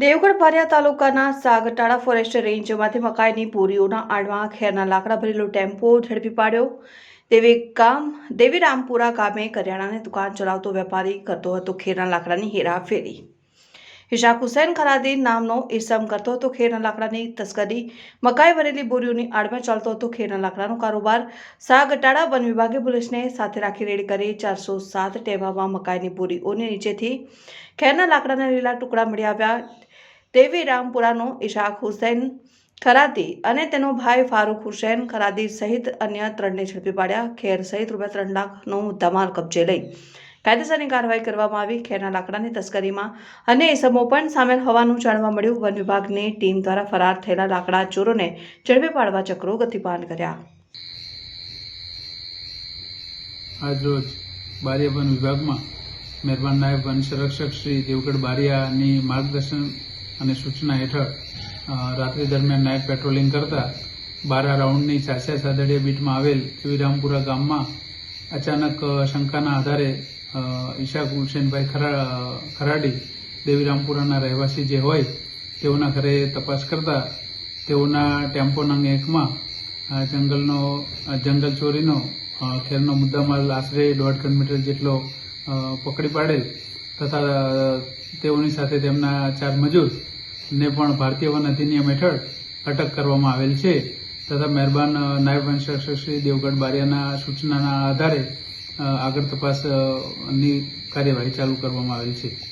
દેવગઢ બારિયા તાલુકાના સાગટાળા ફોરેસ્ટ રેન્જમાંથી મકાઈની બોરીઓના આડમાં ખેરના લાકડા ભરેલો ટેમ્પો ઝડપી પાડ્યો. દેવી ગામ, દેવીરામપુરા ગામે કરિયાણાની દુકાન ચલાવતો વેપારી કરતો હતો ખેરના લાકડાની હેરાફેરી. હિશાક હુસૈન ખરાદી નામનો ઇસમ કરતો હતો ખેરના લાકડાની તસ્કરી. મકાઈ ભરેલી બોરીઓની આડમાં ચાલતો હતો ખેરના લાકડાનો કારોબાર. સાગટાળા વન વિભાગે પોલીસને સાથે રાખી રેડ કરી ચારસો સાત ટેવામાં મકાઈની બોરીઓની નીચેથી ખેરના લાકડાના લીલા ટુકડા મળી આવ્યા. દેવી રામપુરાનો ઇશાક હુસૈન ખરાદી અને તેનો ભાઈ ફારૂક હુસૈન ખરાદી સહિત અન્ય ત્રણને ઝડપી પાડ્યા. ખેર સહિત રૂપિયા ત્રણ લાખનો ધમાલ કબજે લઈ કાયદેસરની કાર્યવાહી કરવામાં આવી. ખેરના લાકડાની તસ્કરીમાં અન્ય ઇસમો પણ સામેલ હોવાનું જાણવા મળ્યું. વન વિભાગની ટીમ દ્વારા ફરાર થયેલા લાકડા ચોરોને ઝડપી પાડવા ચક્રો ગતિપાન કર્યા. આજરોજ બારિયા વન વિભાગમાં મહેરબાન નાયબ વન સંરક્ષક શ્રી દેવગઢ બારિયાની માર્ગદર્શન અને સૂચના હેઠળ રાત્રિ દરમિયાન નાઇટ પેટ્રોલિંગ કરતા બારા રાઉન્ડની સાસિયા સાદડિયા બીટમાં આવેલ વિરામપુરા ગામમાં અચાનક શંકાના આધારે ઈશાક હુસેનભાઈ ખરાડી દેવીરામપુરાના રહેવાસી જે હોય, તેઓના ઘરે તપાસ કરતા તેઓના ટેમ્પો એકમાં જંગલનો જંગલ ચોરીનો ખેરનો મુદ્દામાલ આશરે દોઢ કિલોમીટર જેટલો પકડી પાડેલ તથા તેઓની સાથે તેમના ચાર મજૂર ને પણ ભારતીય વન અધિનિયમ હેઠળ અટક કરવામાં આવેલ છે. તથા, મહેરબાન નાયબ વનસંરક્ષક શ્રી દેવગઢ બારિયાના સૂચનાના આધારે આગળ તપાસની કાર્યવાહી ચાલુ કરવામાં આવેલ છે.